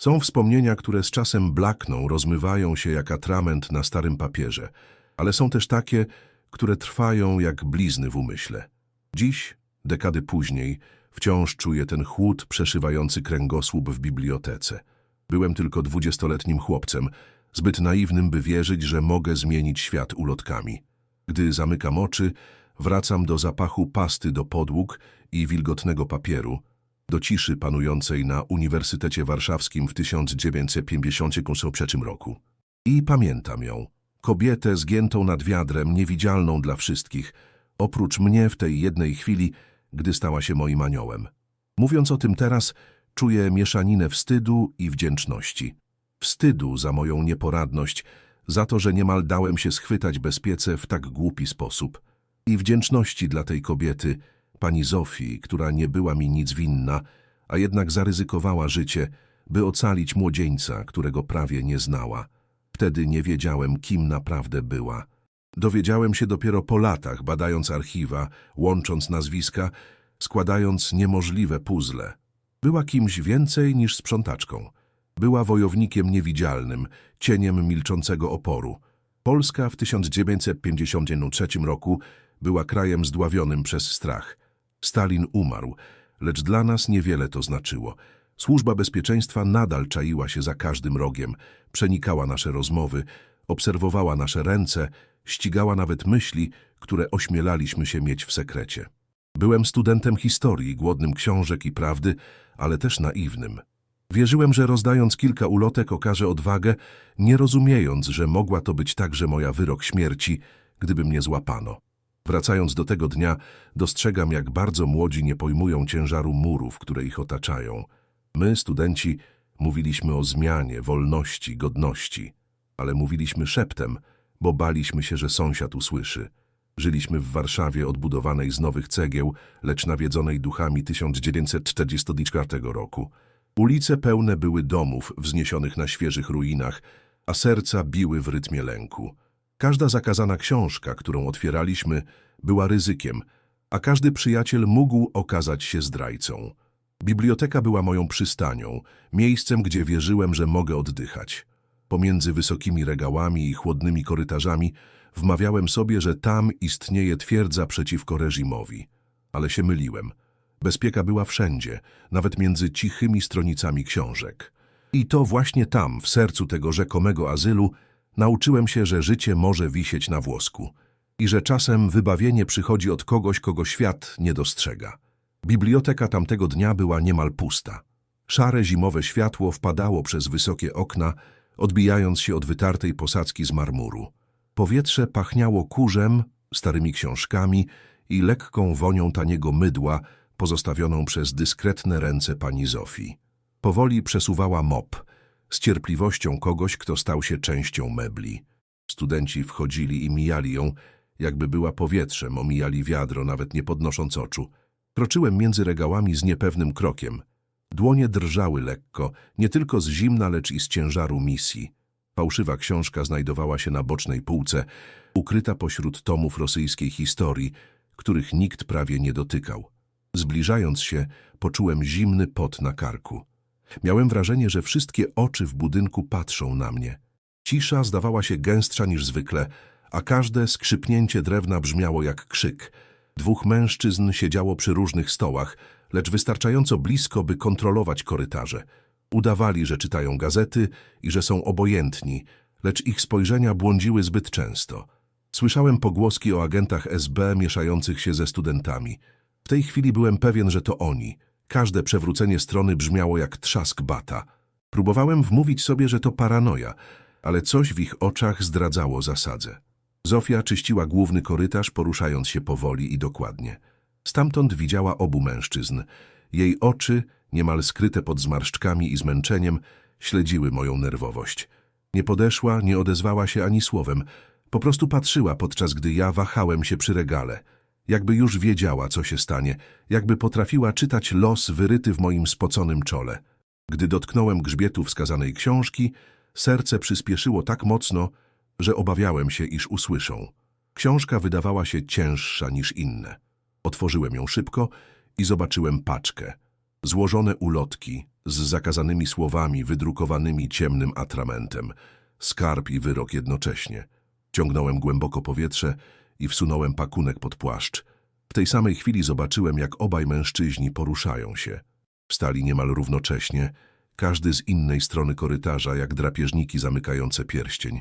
Są wspomnienia, które z czasem blakną, rozmywają się jak atrament na starym papierze, ale są też takie, które trwają jak blizny w umyśle. Dziś, dekady później, wciąż czuję ten chłód przeszywający kręgosłup w bibliotece. Byłem tylko dwudziestoletnim chłopcem, zbyt naiwnym, by wierzyć, że mogę zmienić świat ulotkami. Gdy zamykam oczy, wracam do zapachu pasty do podłóg i wilgotnego papieru, do ciszy panującej na Uniwersytecie Warszawskim w 1953 roku. I pamiętam ją. Kobietę zgiętą nad wiadrem, niewidzialną dla wszystkich, oprócz mnie w tej jednej chwili, gdy stała się moim aniołem. Mówiąc o tym teraz, czuję mieszaninę wstydu i wdzięczności. Wstydu za moją nieporadność, za to, że niemal dałem się schwytać bezpiece w tak głupi sposób. I wdzięczności dla tej kobiety, pani Zofii, która nie była mi nic winna, a jednak zaryzykowała życie, by ocalić młodzieńca, którego prawie nie znała. Wtedy nie wiedziałem, kim naprawdę była. Dowiedziałem się dopiero po latach, badając archiwa, łącząc nazwiska, składając niemożliwe puzzle. Była kimś więcej niż sprzątaczką. Była wojownikiem niewidzialnym, cieniem milczącego oporu. Polska w 1953 roku była krajem zdławionym przez strach. Stalin umarł, lecz dla nas niewiele to znaczyło. Służba bezpieczeństwa nadal czaiła się za każdym rogiem, przenikała nasze rozmowy, obserwowała nasze ręce, ścigała nawet myśli, które ośmielaliśmy się mieć w sekrecie. Byłem studentem historii, głodnym książek i prawdy, ale też naiwnym. Wierzyłem, że rozdając kilka ulotek okażę odwagę, nie rozumiejąc, że mogła to być także moja wyrok śmierci, gdyby mnie złapano. Wracając do tego dnia, dostrzegam, jak bardzo młodzi nie pojmują ciężaru murów, które ich otaczają. My, studenci, mówiliśmy o zmianie, wolności, godności, ale mówiliśmy szeptem, bo baliśmy się, że sąsiad usłyszy. Żyliśmy w Warszawie odbudowanej z nowych cegieł, lecz nawiedzonej duchami 1944 roku. Ulice pełne były domów wzniesionych na świeżych ruinach, a serca biły w rytmie lęku. Każda zakazana książka, którą otwieraliśmy, była ryzykiem, a każdy przyjaciel mógł okazać się zdrajcą. Biblioteka była moją przystanią, miejscem, gdzie wierzyłem, że mogę oddychać. Pomiędzy wysokimi regałami i chłodnymi korytarzami wmawiałem sobie, że tam istnieje twierdza przeciwko reżimowi. Ale się myliłem. Bezpieka była wszędzie, nawet między cichymi stronicami książek. I to właśnie tam, w sercu tego rzekomego azylu, nauczyłem się, że życie może wisieć na włosku i że czasem wybawienie przychodzi od kogoś, kogo świat nie dostrzega. Biblioteka tamtego dnia była niemal pusta. Szare zimowe światło wpadało przez wysokie okna, odbijając się od wytartej posadzki z marmuru. Powietrze pachniało kurzem, starymi książkami i lekką wonią taniego mydła, pozostawioną przez dyskretne ręce pani Zofii. Powoli przesuwała mop, z cierpliwością kogoś, kto stał się częścią mebli. Studenci wchodzili i mijali ją, jakby była powietrzem, omijali wiadro, nawet nie podnosząc oczu. Kroczyłem między regałami z niepewnym krokiem. Dłonie drżały lekko, nie tylko z zimna, lecz i z ciężaru misji. Fałszywa książka znajdowała się na bocznej półce, ukryta pośród tomów rosyjskiej historii, których nikt prawie nie dotykał. Zbliżając się, poczułem zimny pot na karku. Miałem wrażenie, że wszystkie oczy w budynku patrzą na mnie. Cisza zdawała się gęstsza niż zwykle, a każde skrzypnięcie drewna brzmiało jak krzyk. Dwóch mężczyzn siedziało przy różnych stołach, lecz wystarczająco blisko, by kontrolować korytarze. Udawali, że czytają gazety i że są obojętni, lecz ich spojrzenia błądziły zbyt często. Słyszałem pogłoski o agentach SB mieszających się ze studentami. W tej chwili byłem pewien, że to oni. Każde przewrócenie strony brzmiało jak trzask bata. Próbowałem wmówić sobie, że to paranoja, ale coś w ich oczach zdradzało zasadze. Zofia czyściła główny korytarz, poruszając się powoli i dokładnie. Stamtąd widziała obu mężczyzn. Jej oczy, niemal skryte pod zmarszczkami i zmęczeniem, śledziły moją nerwowość. Nie podeszła, nie odezwała się ani słowem. Po prostu patrzyła, podczas gdy ja wahałem się przy regale. Jakby już wiedziała, co się stanie, jakby potrafiła czytać los wyryty w moim spoconym czole. Gdy dotknąłem grzbietu wskazanej książki, serce przyspieszyło tak mocno, że obawiałem się, iż usłyszą. Książka wydawała się cięższa niż inne. Otworzyłem ją szybko i zobaczyłem paczkę. Złożone ulotki, z zakazanymi słowami wydrukowanymi ciemnym atramentem. Skarb i wyrok jednocześnie. Ciągnąłem głęboko powietrze i wsunąłem pakunek pod płaszcz. W tej samej chwili zobaczyłem, jak obaj mężczyźni poruszają się. Wstali niemal równocześnie, każdy z innej strony korytarza, jak drapieżniki zamykające pierścień.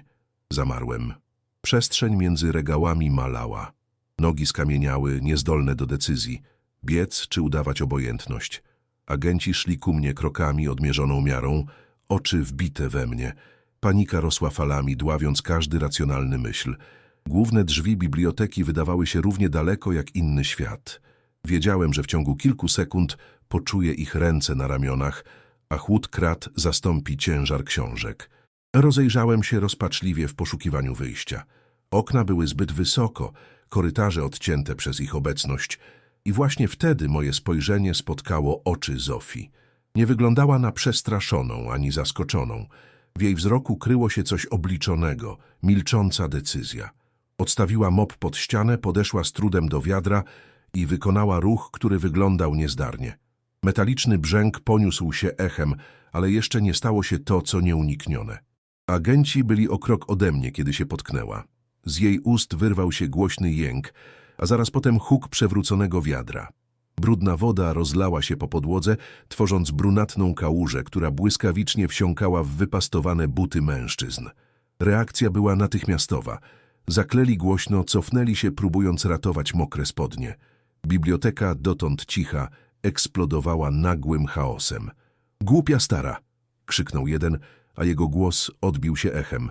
Zamarłem. Przestrzeń między regałami malała. Nogi skamieniały, niezdolne do decyzji. Biec czy udawać obojętność. Agenci szli ku mnie krokami odmierzoną miarą, oczy wbite we mnie. Panika rosła falami, dławiąc każdy racjonalny myśl. Główne drzwi biblioteki wydawały się równie daleko jak inny świat. Wiedziałem, że w ciągu kilku sekund poczuję ich ręce na ramionach, a chłód krat zastąpi ciężar książek. Rozejrzałem się rozpaczliwie w poszukiwaniu wyjścia. Okna były zbyt wysoko, korytarze odcięte przez ich obecność i właśnie wtedy moje spojrzenie spotkało oczy Zofii. Nie wyglądała na przestraszoną ani zaskoczoną. W jej wzroku kryło się coś obliczonego, milcząca decyzja. Odstawiła mop pod ścianę, podeszła z trudem do wiadra i wykonała ruch, który wyglądał niezdarnie. Metaliczny brzęk poniósł się echem, ale jeszcze nie stało się to, co nieuniknione. Agenci byli o krok ode mnie, kiedy się potknęła. Z jej ust wyrwał się głośny jęk, a zaraz potem huk przewróconego wiadra. Brudna woda rozlała się po podłodze, tworząc brunatną kałużę, która błyskawicznie wsiąkała w wypastowane buty mężczyzn. Reakcja była natychmiastowa. Zakleli głośno, cofnęli się, próbując ratować mokre spodnie. Biblioteka, dotąd cicha, eksplodowała nagłym chaosem. Głupia stara! krzyknął jeden, a jego głos odbił się echem.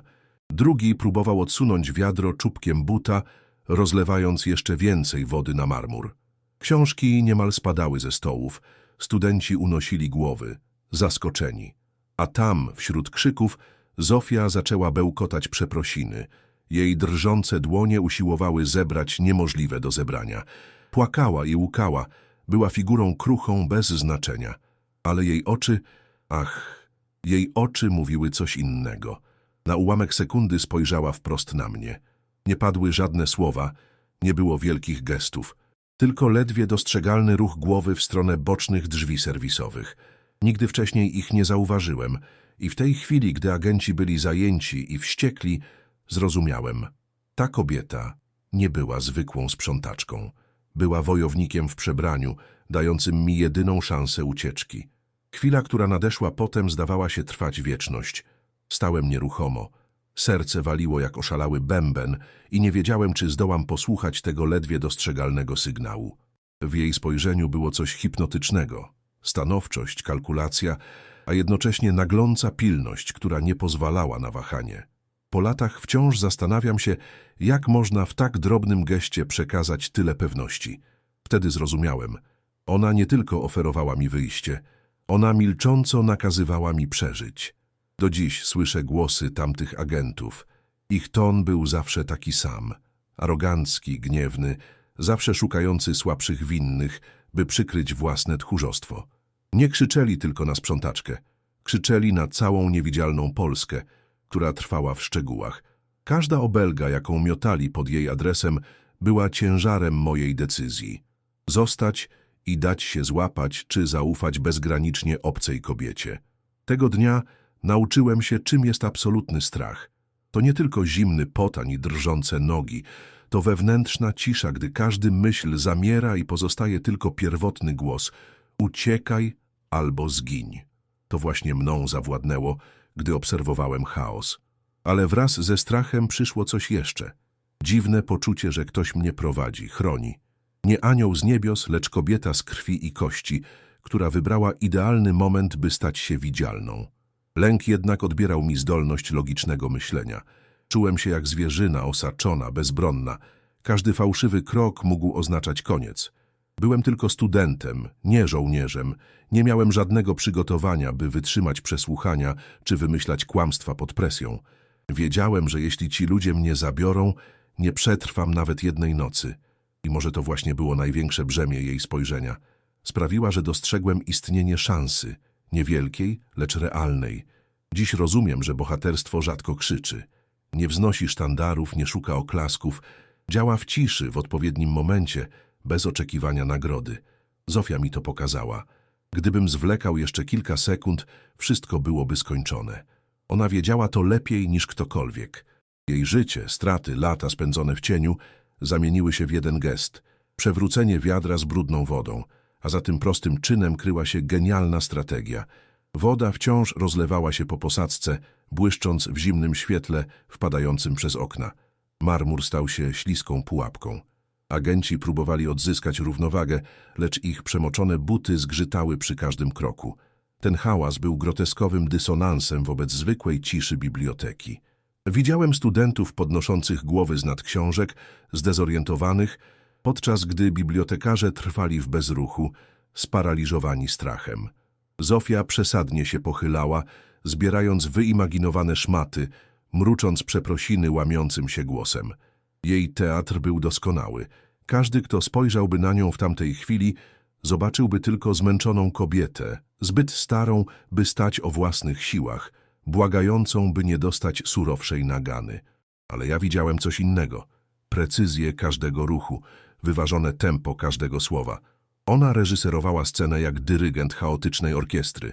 Drugi próbował odsunąć wiadro czubkiem buta, rozlewając jeszcze więcej wody na marmur. Książki niemal spadały ze stołów, studenci unosili głowy, zaskoczeni. A tam, wśród krzyków, Zofia zaczęła bełkotać przeprosiny. Jej drżące dłonie usiłowały zebrać niemożliwe do zebrania. Płakała i łukała, była figurą kruchą bez znaczenia. Ale jej oczy, ach, jej oczy mówiły coś innego. Na ułamek sekundy spojrzała wprost na mnie. Nie padły żadne słowa, nie było wielkich gestów. Tylko ledwie dostrzegalny ruch głowy w stronę bocznych drzwi serwisowych. Nigdy wcześniej ich nie zauważyłem i w tej chwili, gdy agenci byli zajęci i wściekli, zrozumiałem. Ta kobieta nie była zwykłą sprzątaczką. Była wojownikiem w przebraniu, dającym mi jedyną szansę ucieczki. Chwila, która nadeszła potem, zdawała się trwać wieczność. Stałem nieruchomo. Serce waliło jak oszalały bęben i nie wiedziałem, czy zdołam posłuchać tego ledwie dostrzegalnego sygnału. W jej spojrzeniu było coś hipnotycznego. Stanowczość, kalkulacja, a jednocześnie nagląca pilność, która nie pozwalała na wahanie. Po latach wciąż zastanawiam się, jak można w tak drobnym geście przekazać tyle pewności. Wtedy zrozumiałem. Ona nie tylko oferowała mi wyjście, ona milcząco nakazywała mi przeżyć. Do dziś słyszę głosy tamtych agentów. Ich ton był zawsze taki sam. Arogancki, gniewny, zawsze szukający słabszych winnych, by przykryć własne tchórzostwo. Nie krzyczeli tylko na sprzątaczkę. Krzyczeli na całą niewidzialną Polskę, która trwała w szczegółach. Każda obelga, jaką miotali pod jej adresem, była ciężarem mojej decyzji. Zostać i dać się złapać, czy zaufać bezgranicznie obcej kobiecie. Tego dnia nauczyłem się, czym jest absolutny strach. To nie tylko zimny pot ani drżące nogi, to wewnętrzna cisza, gdy każdy myśl zamiera i pozostaje tylko pierwotny głos uciekaj albo zgiń. To właśnie mną zawładnęło, gdy obserwowałem chaos. Ale wraz ze strachem przyszło coś jeszcze. Dziwne poczucie, że ktoś mnie prowadzi, chroni. Nie anioł z niebios, lecz kobieta z krwi i kości, która wybrała idealny moment, by stać się widzialną. Lęk jednak odbierał mi zdolność logicznego myślenia. Czułem się jak zwierzyna osaczona, bezbronna. Każdy fałszywy krok mógł oznaczać koniec. Byłem tylko studentem, nie żołnierzem. Nie miałem żadnego przygotowania, by wytrzymać przesłuchania czy wymyślać kłamstwa pod presją. Wiedziałem, że jeśli ci ludzie mnie zabiorą, nie przetrwam nawet jednej nocy. I może to właśnie było największe brzemię jej spojrzenia. Sprawiła, że dostrzegłem istnienie szansy, niewielkiej, lecz realnej. Dziś rozumiem, że bohaterstwo rzadko krzyczy. Nie wznosi sztandarów, nie szuka oklasków, działa w ciszy, w odpowiednim momencie, bez oczekiwania nagrody. Zofia mi to pokazała. Gdybym zwlekał jeszcze kilka sekund, wszystko byłoby skończone. Ona wiedziała to lepiej niż ktokolwiek. Jej życie, straty, lata spędzone w cieniu zamieniły się w jeden gest. Przewrócenie wiadra z brudną wodą, a za tym prostym czynem kryła się genialna strategia. Woda wciąż rozlewała się po posadzce, błyszcząc w zimnym świetle wpadającym przez okna. Marmur stał się śliską pułapką. Agenci próbowali odzyskać równowagę, lecz ich przemoczone buty zgrzytały przy każdym kroku. Ten hałas był groteskowym dysonansem wobec zwykłej ciszy biblioteki. Widziałem studentów podnoszących głowy z nad książek, zdezorientowanych, podczas gdy bibliotekarze trwali w bezruchu, sparaliżowani strachem. Zofia przesadnie się pochylała, zbierając wyimaginowane szmaty, mrucząc przeprosiny łamiącym się głosem. Jej teatr był doskonały. Każdy, kto spojrzałby na nią w tamtej chwili, zobaczyłby tylko zmęczoną kobietę, zbyt starą, by stać o własnych siłach, błagającą, by nie dostać surowszej nagany. Ale ja widziałem coś innego. Precyzję każdego ruchu, wyważone tempo każdego słowa. Ona reżyserowała scenę jak dyrygent chaotycznej orkiestry.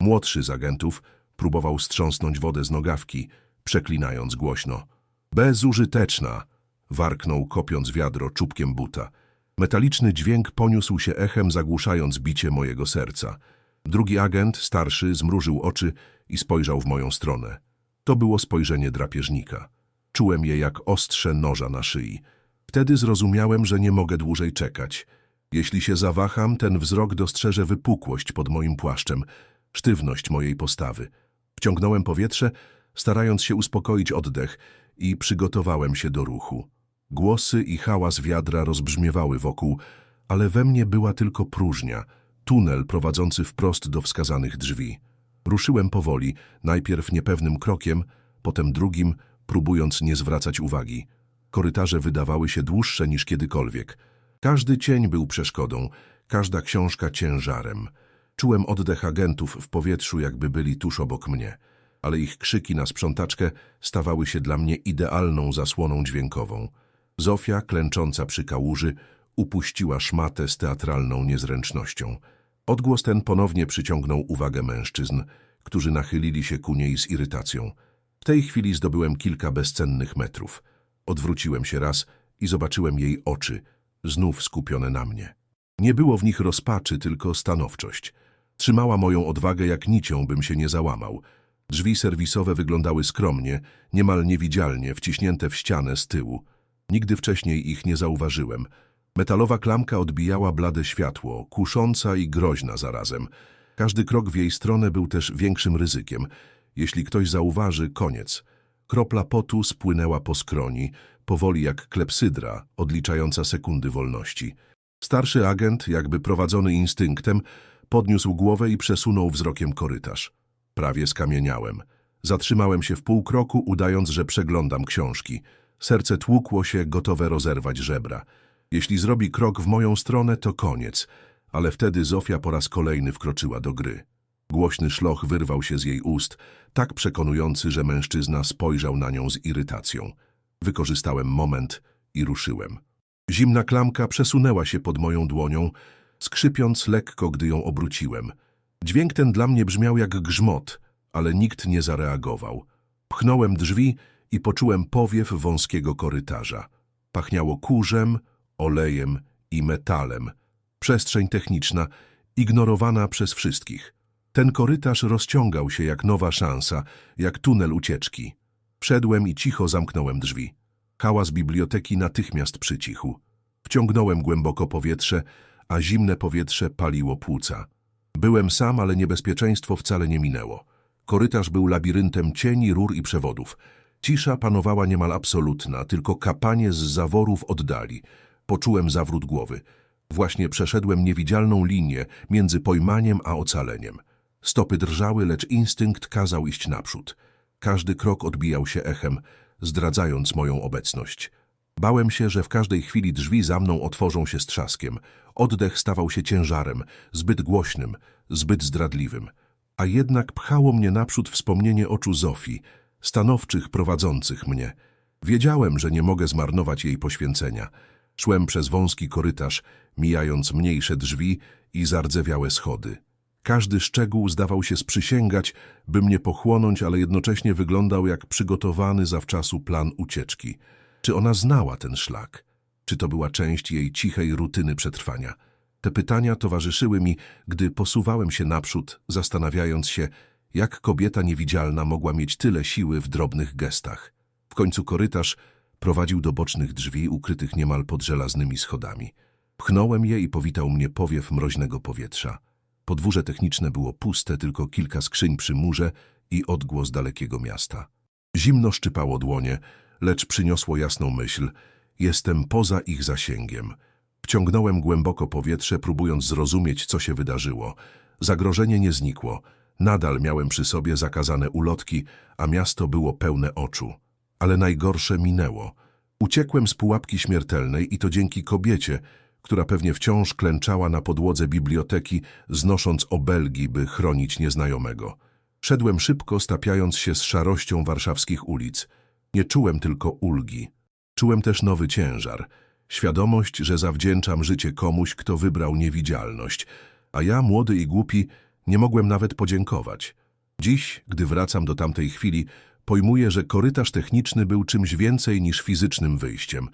Młodszy z agentów próbował strząsnąć wodę z nogawki, przeklinając głośno. Bezużyteczna! Warknął, kopiąc wiadro czubkiem buta. Metaliczny dźwięk poniósł się echem, zagłuszając bicie mojego serca. Drugi agent, starszy, zmrużył oczy i spojrzał w moją stronę. To było spojrzenie drapieżnika. Czułem je jak ostrze noża na szyi. Wtedy zrozumiałem, że nie mogę dłużej czekać. Jeśli się zawaham, ten wzrok dostrzeże wypukłość pod moim płaszczem, sztywność mojej postawy. Wciągnąłem powietrze, starając się uspokoić oddech i przygotowałem się do ruchu. Głosy i hałas wiadra rozbrzmiewały wokół, ale we mnie była tylko próżnia, tunel prowadzący wprost do wskazanych drzwi. Ruszyłem powoli, najpierw niepewnym krokiem, potem drugim, próbując nie zwracać uwagi. Korytarze wydawały się dłuższe niż kiedykolwiek. Każdy cień był przeszkodą, każda książka ciężarem. Czułem oddech agentów w powietrzu, jakby byli tuż obok mnie, ale ich krzyki na sprzątaczkę stawały się dla mnie idealną zasłoną dźwiękową. Zofia, klęcząca przy kałuży, upuściła szmatę z teatralną niezręcznością. Odgłos ten ponownie przyciągnął uwagę mężczyzn, którzy nachylili się ku niej z irytacją. W tej chwili zdobyłem kilka bezcennych metrów. Odwróciłem się raz i zobaczyłem jej oczy, znów skupione na mnie. Nie było w nich rozpaczy, tylko stanowczość. Trzymała moją odwagę jak nicią, bym się nie załamał. Drzwi serwisowe wyglądały skromnie, niemal niewidzialnie, wciśnięte w ścianę z tyłu. Nigdy wcześniej ich nie zauważyłem. Metalowa klamka odbijała blade światło, kusząca i groźna zarazem. Każdy krok w jej stronę był też większym ryzykiem. Jeśli ktoś zauważy, koniec. Kropla potu spłynęła po skroni, powoli jak klepsydra, odliczająca sekundy wolności. Starszy agent, jakby prowadzony instynktem, podniósł głowę i przesunął wzrokiem korytarz. Prawie skamieniałem. Zatrzymałem się w pół kroku, udając, że przeglądam książki. Serce tłukło się, gotowe rozerwać żebra. Jeśli zrobi krok w moją stronę, to koniec. Ale wtedy Zofia po raz kolejny wkroczyła do gry. Głośny szloch wyrwał się z jej ust, tak przekonujący, że mężczyzna spojrzał na nią z irytacją. Wykorzystałem moment i ruszyłem. Zimna klamka przesunęła się pod moją dłonią, skrzypiąc lekko, gdy ją obróciłem. Dźwięk ten dla mnie brzmiał jak grzmot, ale nikt nie zareagował. Pchnąłem drzwi i poczułem powiew wąskiego korytarza. Pachniało kurzem, olejem i metalem. Przestrzeń techniczna, ignorowana przez wszystkich. Ten korytarz rozciągał się jak nowa szansa, jak tunel ucieczki. Wszedłem i cicho zamknąłem drzwi. Hałas biblioteki natychmiast przycichł. Wciągnąłem głęboko powietrze, a zimne powietrze paliło płuca. Byłem sam, ale niebezpieczeństwo wcale nie minęło. Korytarz był labiryntem cieni, rur i przewodów. Cisza panowała niemal absolutna, tylko kapanie z zaworów oddali. Poczułem zawrót głowy. Właśnie przeszedłem niewidzialną linię między pojmaniem a ocaleniem. Stopy drżały, lecz instynkt kazał iść naprzód. Każdy krok odbijał się echem, zdradzając moją obecność. Bałem się, że w każdej chwili drzwi za mną otworzą się z trzaskiem. Oddech stawał się ciężarem, zbyt głośnym, zbyt zdradliwym. A jednak pchało mnie naprzód wspomnienie oczu Zofii, stanowczych prowadzących mnie. Wiedziałem, że nie mogę zmarnować jej poświęcenia. Szłem przez wąski korytarz, mijając mniejsze drzwi i zardzewiałe schody. Każdy szczegół zdawał się sprzysięgać, by mnie pochłonąć, ale jednocześnie wyglądał jak przygotowany zawczasu plan ucieczki. Czy ona znała ten szlak? Czy to była część jej cichej rutyny przetrwania? Te pytania towarzyszyły mi, gdy posuwałem się naprzód, zastanawiając się, jak kobieta niewidzialna mogła mieć tyle siły w drobnych gestach. W końcu korytarz prowadził do bocznych drzwi, ukrytych niemal pod żelaznymi schodami. Pchnąłem je i powitał mnie powiew mroźnego powietrza. Podwórze techniczne było puste, tylko kilka skrzyń przy murze i odgłos dalekiego miasta. Zimno szczypało dłonie, lecz przyniosło jasną myśl. Jestem poza ich zasięgiem. Wciągnąłem głęboko powietrze, próbując zrozumieć, co się wydarzyło. Zagrożenie nie znikło. Nadal miałem przy sobie zakazane ulotki, a miasto było pełne oczu. Ale najgorsze minęło. Uciekłem z pułapki śmiertelnej i to dzięki kobiecie, która pewnie wciąż klęczała na podłodze biblioteki, znosząc obelgi, by chronić nieznajomego. Szedłem szybko, stapiając się z szarością warszawskich ulic. Nie czułem tylko ulgi. Czułem też nowy ciężar. Świadomość, że zawdzięczam życie komuś, kto wybrał niewidzialność. A ja, młody i głupi, nie mogłem nawet podziękować. Dziś, gdy wracam do tamtej chwili, pojmuję, że korytarz techniczny był czymś więcej niż fizycznym wyjściem.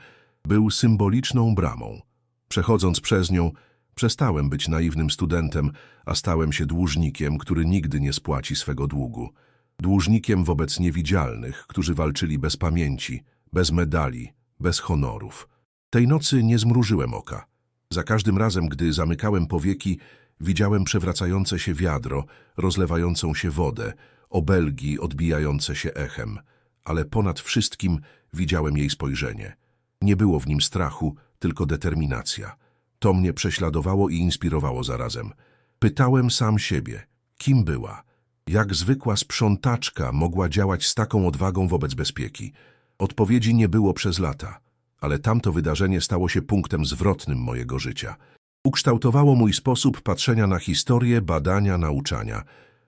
Był symboliczną bramą. Przechodząc przez nią, przestałem być naiwnym studentem, a stałem się dłużnikiem, który nigdy nie spłaci swego długu. Dłużnikiem wobec niewidzialnych, którzy walczyli bez pamięci, bez medali, bez honorów. Tej nocy nie zmrużyłem oka. Za każdym razem, gdy zamykałem powieki, widziałem przewracające się wiadro, rozlewającą się wodę, obelgi odbijające się echem. Ale ponad wszystkim widziałem jej spojrzenie. Nie było w nim strachu, tylko determinacja. To mnie prześladowało i inspirowało zarazem. Pytałem sam siebie, kim była? Jak zwykła sprzątaczka mogła działać z taką odwagą wobec bezpieki? Odpowiedzi nie było przez lata, ale tamto wydarzenie stało się punktem zwrotnym mojego życia. Ukształtowało mój sposób patrzenia na historię, badania, nauczania.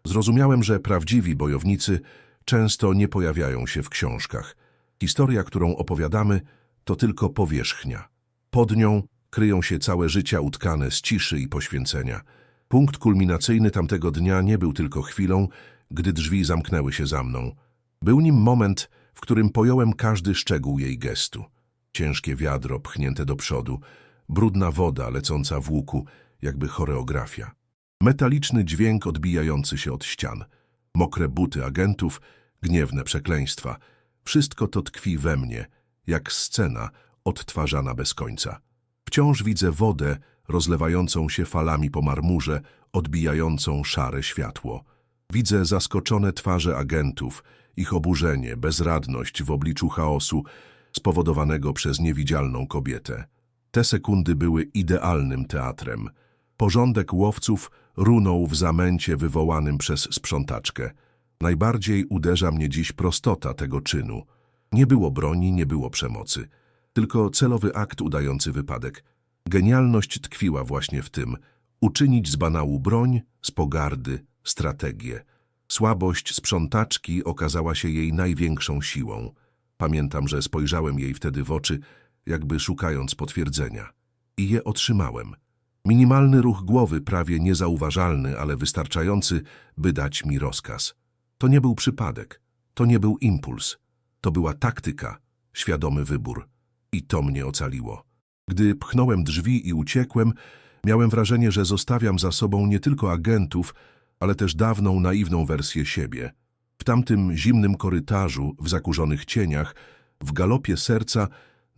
Zrozumiałem, że prawdziwi bojownicy często nie pojawiają się w książkach. Historia, którą opowiadamy, to tylko powierzchnia. Pod nią kryją się całe życia utkane z ciszy i poświęcenia. Punkt kulminacyjny tamtego dnia nie był tylko chwilą, gdy drzwi zamknęły się za mną. Był nim moment, w którym pojąłem każdy szczegół jej gestu. Ciężkie wiadro pchnięte do przodu, brudna woda lecąca w łuku, jakby choreografia. Metaliczny dźwięk odbijający się od ścian. Mokre buty agentów, gniewne przekleństwa. Wszystko to tkwi we mnie, jak scena odtwarzana bez końca. Wciąż widzę wodę rozlewającą się falami po marmurze, odbijającą szare światło. Widzę zaskoczone twarze agentów, ich oburzenie, bezradność w obliczu chaosu spowodowanego przez niewidzialną kobietę. Te sekundy były idealnym teatrem. Porządek łowców runął w zamęcie wywołanym przez sprzątaczkę. Najbardziej uderza mnie dziś prostota tego czynu. Nie było broni, nie było przemocy. Tylko celowy akt udający wypadek. Genialność tkwiła właśnie w tym. Uczynić z banału broń, z pogardy, strategię. Słabość sprzątaczki okazała się jej największą siłą. Pamiętam, że spojrzałem jej wtedy w oczy, jakby szukając potwierdzenia. I je otrzymałem. Minimalny ruch głowy, prawie niezauważalny, ale wystarczający, by dać mi rozkaz. To nie był przypadek. To nie był impuls. To była taktyka, świadomy wybór. I to mnie ocaliło. Gdy pchnąłem drzwi i uciekłem, miałem wrażenie, że zostawiam za sobą nie tylko agentów, ale też dawną, naiwną wersję siebie. W tamtym zimnym korytarzu, w zakurzonych cieniach, w galopie serca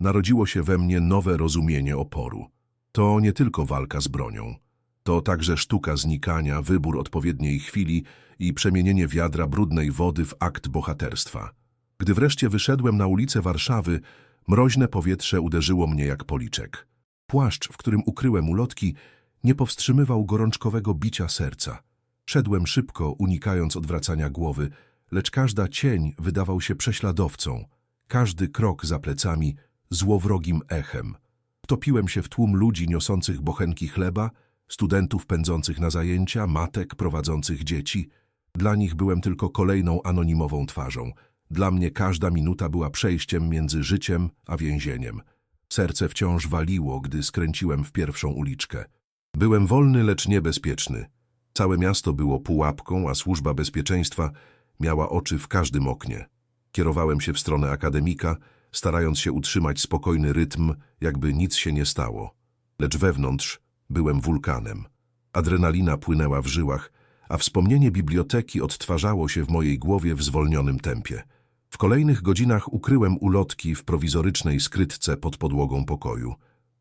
narodziło się we mnie nowe rozumienie oporu. To nie tylko walka z bronią. To także sztuka znikania, wybór odpowiedniej chwili i przemienienie wiadra brudnej wody w akt bohaterstwa. Gdy wreszcie wyszedłem na ulicę Warszawy, mroźne powietrze uderzyło mnie jak policzek. Płaszcz, w którym ukryłem ulotki, nie powstrzymywał gorączkowego bicia serca. Szedłem szybko, unikając odwracania głowy, lecz każda cień wydawał się prześladowcą, każdy krok za plecami złowrogim echem. Topiłem się w tłum ludzi niosących bochenki chleba, studentów pędzących na zajęcia, matek prowadzących dzieci. Dla nich byłem tylko kolejną anonimową twarzą. Dla mnie każda minuta była przejściem między życiem a więzieniem. Serce wciąż waliło, gdy skręciłem w pierwszą uliczkę. Byłem wolny, lecz niebezpieczny. Całe miasto było pułapką, a służba bezpieczeństwa miała oczy w każdym oknie. Kierowałem się w stronę akademika, starając się utrzymać spokojny rytm, jakby nic się nie stało. Lecz wewnątrz byłem wulkanem. Adrenalina płynęła w żyłach, a wspomnienie biblioteki odtwarzało się w mojej głowie w zwolnionym tempie. W kolejnych godzinach ukryłem ulotki w prowizorycznej skrytce pod podłogą pokoju.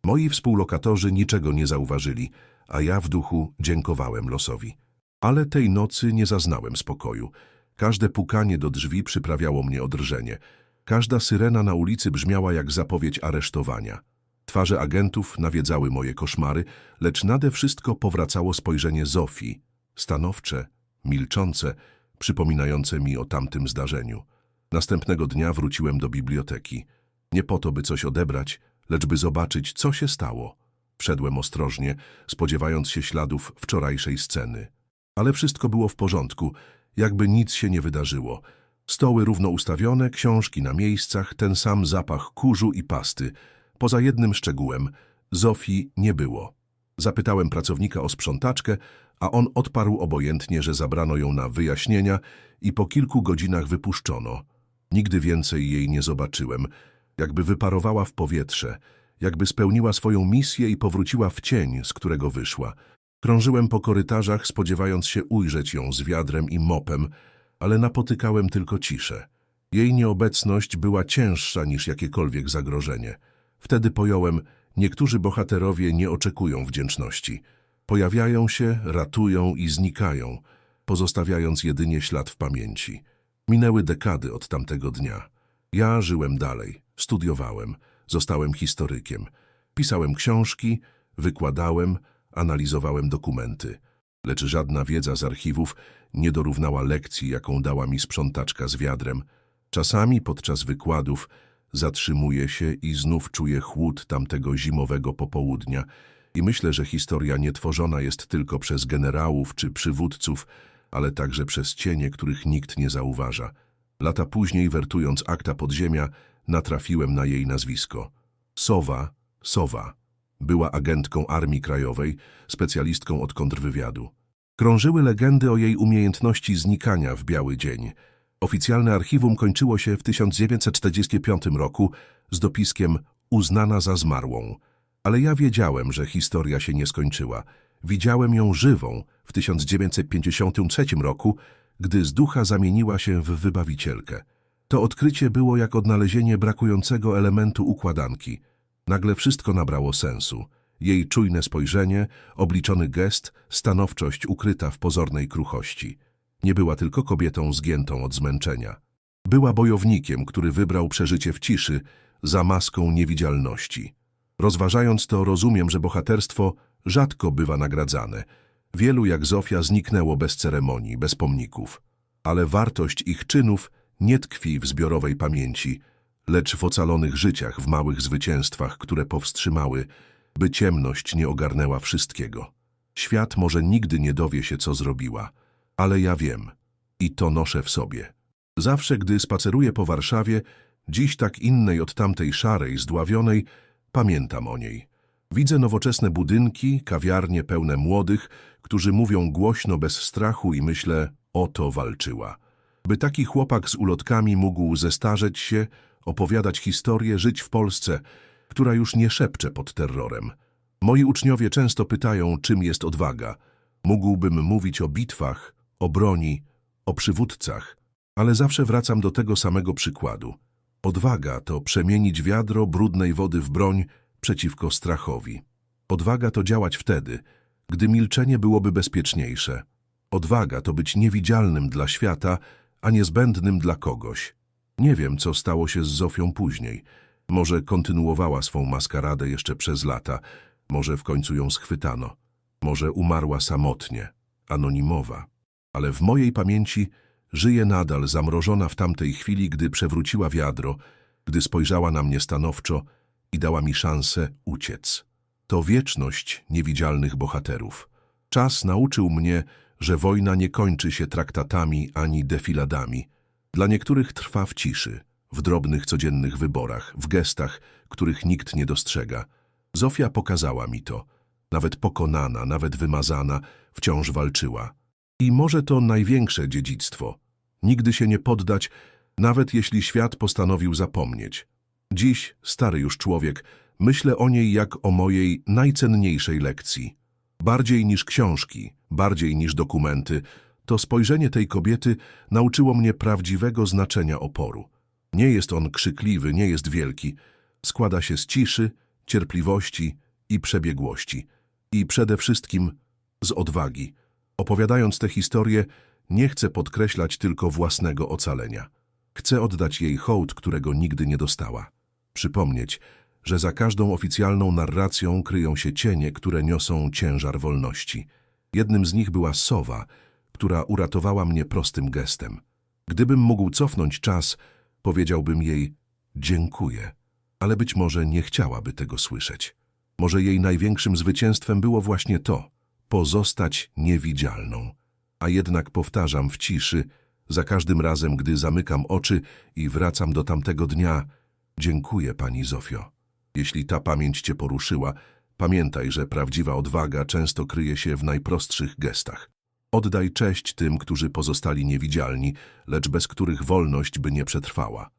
Moi współlokatorzy niczego nie zauważyli, a ja w duchu dziękowałem losowi. Ale tej nocy nie zaznałem spokoju. Każde pukanie do drzwi przyprawiało mnie o drżenie. Każda syrena na ulicy brzmiała jak zapowiedź aresztowania. Twarze agentów nawiedzały moje koszmary, lecz nade wszystko powracało spojrzenie Zofii, stanowcze, milczące, przypominające mi o tamtym zdarzeniu. Następnego dnia wróciłem do biblioteki. Nie po to, by coś odebrać, lecz by zobaczyć, co się stało. Wszedłem ostrożnie, spodziewając się śladów wczorajszej sceny. Ale wszystko było w porządku, jakby nic się nie wydarzyło. Stoły równo ustawione, książki na miejscach, ten sam zapach kurzu i pasty. Poza jednym szczegółem, Zofii nie było. Zapytałem pracownika o sprzątaczkę, a on odparł obojętnie, że zabrano ją na wyjaśnienia i po kilku godzinach wypuszczono. Nigdy więcej jej nie zobaczyłem, jakby wyparowała w powietrze, jakby spełniła swoją misję i powróciła w cień, z którego wyszła. Krążyłem po korytarzach, spodziewając się ujrzeć ją z wiadrem i mopem, ale napotykałem tylko ciszę. Jej nieobecność była cięższa niż jakiekolwiek zagrożenie. Wtedy pojąłem, niektórzy bohaterowie nie oczekują wdzięczności. Pojawiają się, ratują i znikają, pozostawiając jedynie ślad w pamięci. Minęły dekady od tamtego dnia. Ja żyłem dalej, studiowałem, zostałem historykiem. Pisałem książki, wykładałem, analizowałem dokumenty. Lecz żadna wiedza z archiwów nie dorównała lekcji, jaką dała mi sprzątaczka z wiadrem. Czasami podczas wykładów zatrzymuję się i znów czuję chłód tamtego zimowego popołudnia i myślę, że historia nie tworzona jest tylko przez generałów czy przywódców, ale także przez cienie, których nikt nie zauważa. Lata później, wertując akta podziemia, natrafiłem na jej nazwisko. Sowa, Sowa. Była agentką Armii Krajowej, specjalistką od kontrwywiadu. Krążyły legendy o jej umiejętności znikania w biały dzień. Oficjalne archiwum kończyło się w 1945 roku z dopiskiem uznana za zmarłą. Ale ja wiedziałem, że historia się nie skończyła. Widziałem ją żywą w 1953 roku, gdy z ducha zamieniła się w wybawicielkę. To odkrycie było jak odnalezienie brakującego elementu układanki. Nagle wszystko nabrało sensu. Jej czujne spojrzenie, obliczony gest, stanowczość ukryta w pozornej kruchości. Nie była tylko kobietą zgiętą od zmęczenia. Była bojownikiem, który wybrał przeżycie w ciszy za maską niewidzialności. Rozważając to, rozumiem, że bohaterstwo rzadko bywa nagradzane. Wielu jak Zofia zniknęło bez ceremonii, bez pomników. Ale wartość ich czynów nie tkwi w zbiorowej pamięci, lecz w ocalonych życiach, w małych zwycięstwach, które powstrzymały, by ciemność nie ogarnęła wszystkiego. Świat może nigdy nie dowie się, co zrobiła, ale ja wiem i to noszę w sobie. Zawsze, gdy spaceruję po Warszawie, dziś tak innej od tamtej szarej, zdławionej, pamiętam o niej. Widzę nowoczesne budynki, kawiarnie pełne młodych, którzy mówią głośno, bez strachu i myślę, o to walczyła. By taki chłopak z ulotkami mógł zestarzeć się, opowiadać historię, żyć w Polsce, która już nie szepcze pod terrorem. Moi uczniowie często pytają, czym jest odwaga. Mógłbym mówić o bitwach, o broni, o przywódcach, ale zawsze wracam do tego samego przykładu. Odwaga to przemienić wiadro brudnej wody w broń przeciwko strachowi. Odwaga to działać wtedy, gdy milczenie byłoby bezpieczniejsze. Odwaga to być niewidzialnym dla świata, a niezbędnym dla kogoś. Nie wiem, co stało się z Zofią później. Może kontynuowała swą maskaradę jeszcze przez lata, może w końcu ją schwytano, może umarła samotnie, anonimowa. Ale w mojej pamięci żyje nadal zamrożona w tamtej chwili, gdy przewróciła wiadro, gdy spojrzała na mnie stanowczo i dała mi szansę uciec. To wieczność niewidzialnych bohaterów. Czas nauczył mnie, że wojna nie kończy się traktatami ani defiladami. Dla niektórych trwa w ciszy, w drobnych codziennych wyborach, w gestach, których nikt nie dostrzega. Zofia pokazała mi to. nawet pokonana, nawet wymazana, wciąż walczyła. I może to największe dziedzictwo. Nigdy się nie poddać, nawet jeśli świat postanowił zapomnieć. Dziś, stary już człowiek, myślę o niej jak o mojej najcenniejszej lekcji. Bardziej niż książki, bardziej niż dokumenty, to spojrzenie tej kobiety nauczyło mnie prawdziwego znaczenia oporu. Nie jest on krzykliwy, nie jest wielki. Składa się z ciszy, cierpliwości i przebiegłości. I przede wszystkim z odwagi. Opowiadając tę historię, nie chcę podkreślać tylko własnego ocalenia. Chcę oddać jej hołd, którego nigdy nie dostała. Przypomnieć, że za każdą oficjalną narracją kryją się cienie, które niosą ciężar wolności. Jednym z nich była sowa, która uratowała mnie prostym gestem. Gdybym mógł cofnąć czas, powiedziałbym jej dziękuję, ale być może nie chciałaby tego słyszeć. Może jej największym zwycięstwem było właśnie to, pozostać niewidzialną. A jednak powtarzam w ciszy, za każdym razem, gdy zamykam oczy i wracam do tamtego dnia, dziękuję pani Zofio. Jeśli ta pamięć cię poruszyła, pamiętaj, że prawdziwa odwaga często kryje się w najprostszych gestach. Oddaj cześć tym, którzy pozostali niewidzialni, lecz bez których wolność by nie przetrwała.